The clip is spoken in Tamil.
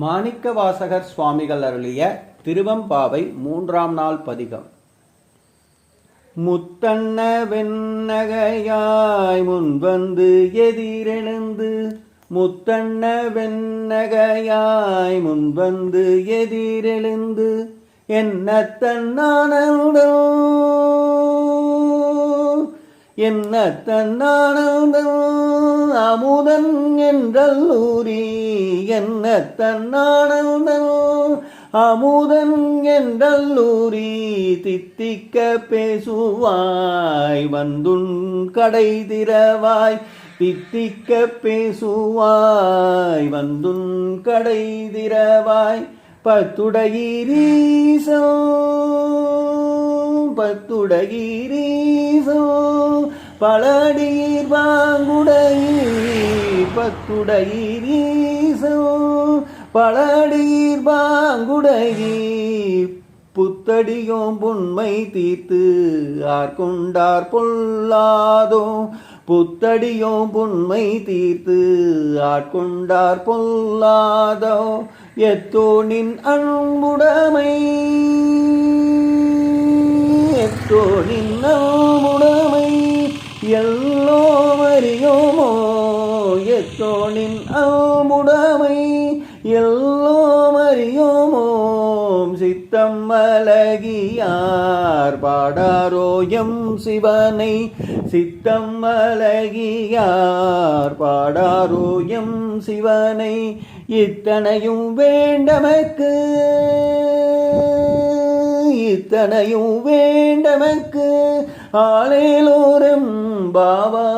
மாணிக்க வாசகர் சுவாமிகள் அருளிய திருவம்பாவை மூன்றாம் நாள் பதிகம். முத்தண்ண வெண்ணகையாய் முன்வந்து எதிரெழுந்து முத்தண்ண வெண்ணகையாய் முன்வந்து எதிரெழுந்து என்ன தன்னான என்ன தன்னானந்தன் அமுதன் என்றல்லூரி? என்ன தன்னானந்தன் அமுதன் என்றல்லூரி? தித்திக்க பேசுவாய் வந்துன் கடை திறவாய். தித்திக்க பேசுவாய் வந்துன் கடை திறவாய். பத்துடகிரீசோ பத்துடகிரீசோ பழநீர் வாங்குடையீர் பத்துடையீரீசோ பழநீர் வாங்குடையீர் புத்தடியோம் புண்மை தீர்த்து ஆர்கொண்டார் பொல்லாதோ புத்தடியோம் புண்மை தீர்த்து ஆட்கொண்டார் பொல்லாதோ எத்தோனின் அன்புடைமை எத்தோனின் எத்தோனின் அன்புடைமை எல்லோம் அறியோமோம் சித்தம் அழகியார் பாடாரோயம் சிவனை? சித்தம் அழகியார் பாடாரோயம் சிவனை? இத்தனையும் வேண்டமக்கு இத்தனையும் வேண்டமக்கு ஆளேலோரம் பாவா